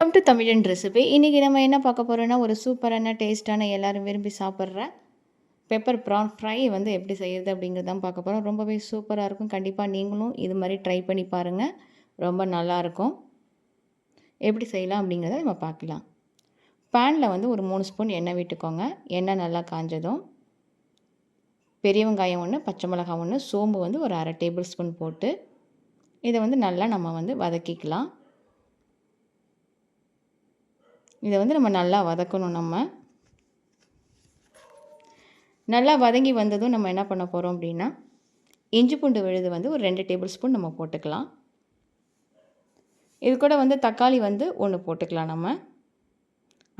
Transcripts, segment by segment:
Welcome to தமிழன் recipe இன்றைக்கி நம்ம என்ன பார்க்க போகிறோன்னா ஒரு சூப்பரான டேஸ்ட்டான எல்லோரும் விரும்பி சாப்பிட்ற பெப்பர் ப்ரான் ஃப்ரை வந்து எப்படி செய்கிறது அப்படிங்கிறது தான் பார்க்க போகிறோம் ரொம்பவே சூப்பராக இருக்கும். கண்டிப்பாக நீங்களும் இது மாதிரி ட்ரை பண்ணி பாருங்கள் ரொம்ப நல்லாயிருக்கும் எப்படி செய்யலாம் அப்படிங்கிறத நம்ம பார்க்கலாம். பேனில் வந்து ஒரு மூணு ஸ்பூன் எண்ணெய் விட்டுக்கோங்க. எண்ணெய் நல்லா காஞ்சதும் பெரிய வெங்காயம் ஒன்று பச்சை மிளகாய் ஒன்று சோம்பு வந்து ஒரு அரை டேபிள் ஸ்பூன் போட்டு இதை வந்து நல்லா நம்ம வந்து வதக்கிக்கலாம். இதை வந்து நம்ம நல்லா வதக்கணும் நம்ம. நல்லா வதங்கி வந்ததும் நம்ம என்ன பண்ண போகிறோம் அப்படின்னா இஞ்சி பூண்டு விழுது வந்து ஒரு ரெண்டு டேபிள் ஸ்பூன் நம்ம போட்டுக்கலாம். இது கூட வந்து தக்காளி வந்து ஒன்று போட்டுக்கலாம் நம்ம.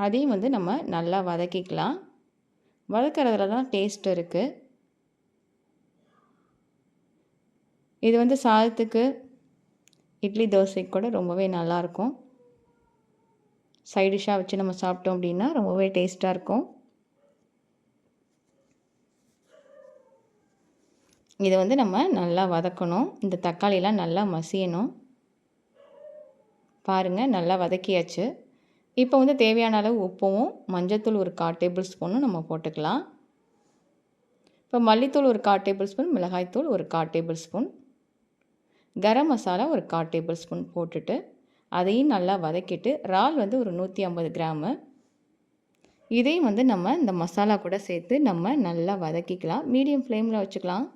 அதையும் வந்து நம்ம நல்லா வதக்கிக்கலாம். வதக்கிறதுல தான் டேஸ்ட் இருக்குது இது வந்து சாதத்துக்கு இட்லி தோசைக்கு கூட ரொம்பவே நல்லாயிருக்கும் சைடிஷாக வச்சு நம்ம சாப்பிட்டோம் அப்படின்னா ரொம்பவே டேஸ்ட்டாக இருக்கும். இதை வந்து நம்ம நல்லா வதக்கணும். இந்த தக்காளியெலாம் நல்லா மசியணும். பாருங்கள் நல்லா வதக்கியாச்சு. இப்போ வந்து தேவையான அளவு உப்பும் மஞ்சத்தூள் ஒரு கால் டேபிள் ஸ்பூனும் நம்ம போட்டுக்கலாம். இப்போ மல்லித்தூள் ஒரு கால் டேபிள் ஸ்பூன் மிளகாய்த்தூள் ஒரு கால் டேபிள் ஸ்பூன். கரம் மசாலா ஒரு கால் டேபிள் ஸ்பூன் போட்டுட்டு அதையும் நல்லா வதக்கிட்டு இறால் வந்து ஒரு நூற்றி ஐம்பது கிராமு. இதையும் வந்து நம்ம இந்த மசாலா கூட சேர்த்து நம்ம நல்லா வதக்கிக்கலாம். மீடியம் ஃப்ளேமில் வச்சுக்கலாம்.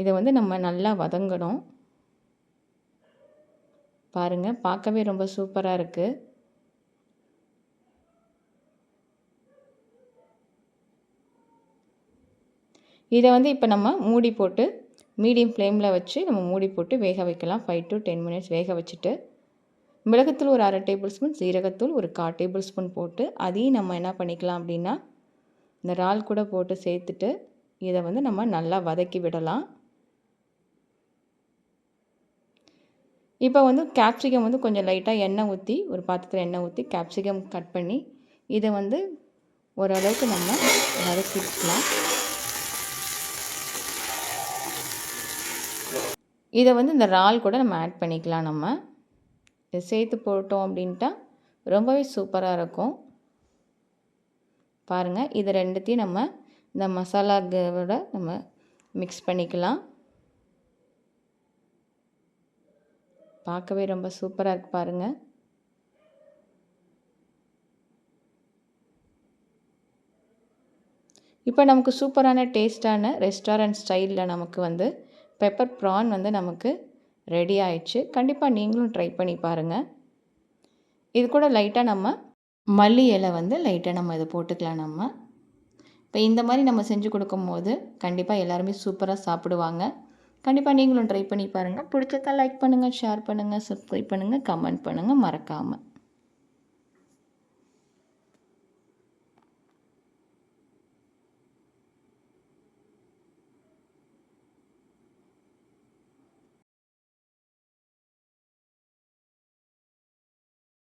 இதை வந்து நம்ம நல்லா வதங்கணும். பாருங்கள் பார்க்கவே ரொம்ப சூப்பராக இருக்குது இதை வந்து இப்போ நம்ம மூடி போட்டு மீடியம் ஃப்ளேமில் வச்சு நம்ம மூடி போட்டு வேக வைக்கலாம். ஃபைவ் டு டென் மினிட்ஸ் வேக வச்சுட்டு மிளகுத்தூள் ஒரு அரை டேபிள் ஸ்பூன் சீரகத்தூள் ஒரு கால் டேபிள் ஸ்பூன் போட்டு அதையும் நம்ம என்ன பண்ணிக்கலாம் அப்படின்னா இந்த இறால் கூட போட்டு சேர்த்துட்டு இதை வந்து நம்ம நல்லா வதக்கி விடலாம். இப்போ வந்து கேப்சிகம் வந்து கொஞ்சம் லைட்டாக எண்ணெய் ஊற்றி ஒரு பாத்திரத்தில் எண்ணெய் ஊற்றி கேப்சிகம் கட் பண்ணி இதை வந்து ஓரளவுக்கு நம்ம வதக்கிக்கலாம். இதை வந்து இந்த இறால் கூட நம்ம ஆட் பண்ணிக்கலாம் நம்ம. இதை சேர்த்து போட்டோம் அப்படின்ட்டா ரொம்பவே சூப்பராக இருக்கும். பாருங்கள் இது ரெண்டுத்தையும் நம்ம இந்த மசாலாவோட நம்ம மிக்ஸ் பண்ணிக்கலாம். பார்க்கவே ரொம்ப சூப்பராக இருக்கு பாருங்கள் இப்போ நமக்கு சூப்பரான டேஸ்டான ரெஸ்டாரண்ட் ஸ்டைலில் நமக்கு வந்து பெப்பர் ப்ரான் வந்து நமக்கு ரெடி ஆயிடுச்சு. கண்டிப்பாக நீங்களும் ட்ரை பண்ணி பாருங்கள் இது கூட லைட்டாக நம்ம மல்லி இலை வந்து லைட்டாக நம்ம இதை போட்டுக்கலாம் நம்ம. இப்போ இந்த மாதிரி நம்ம செஞ்சு கொடுக்கும்போது கண்டிப்பாக எல்லாருமே சூப்பராக சாப்பிடுவாங்க. கண்டிப்பாக நீங்களும் ட்ரை பண்ணி பாருங்கள் பிடிச்சதா லைக் பண்ணுங்கள் ஷேர் பண்ணுங்கள் சப்ஸ்கிரைப் பண்ணுங்கள் கமெண்ட் பண்ணுங்கள் மறக்காமல்